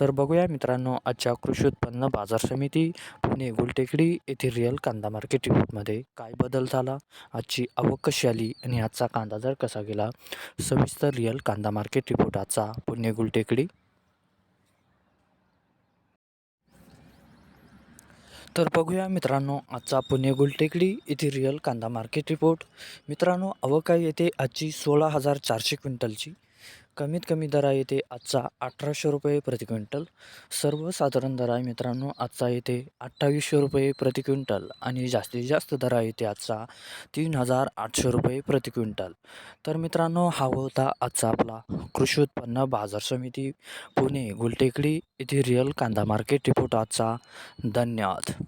तर बघूया मित्रांनो आजच्या कृषी उत्पन्न बाजार समिती पुणे गुलटेकडी येथील रिअल कांदा मार्केट रिपोर्टमध्ये काय बदल झाला? आजची आवक कशी आली आणि आजचा कांदा दर कसा गेला? सविस्तर रिअल कांदा मार्केट रिपोर्ट आजचा पुणे गुलटेकडी. तर बघूया मित्रांनो आजचा पुणे गुलटेकडी येथे रिअल कांदा मार्केट रिपोर्ट. मित्रांनो आवक आहे येते आजची सोळा हजार चारशे क्विंटलची. कमीत कमी दर आहे येते आजचा अठराशे रुपये प्रति क्विंटल. सर्वसाधारण दर आहे मित्रांनो आजचा येते अठ्ठावीसशे रुपये प्रति क्विंटल आणि जास्तीत जास्त दर आहे येते आजचा तीन हजार आठशे रुपये प्रति क्विंटल. तर मित्रांनो हा होता आजचा आपला कृषी उत्पन्न बाजार समिती पुणे गुलटेकडी येथे रिअल कांदा मार्केट रिपोर्ट आजचा. धन्यवाद.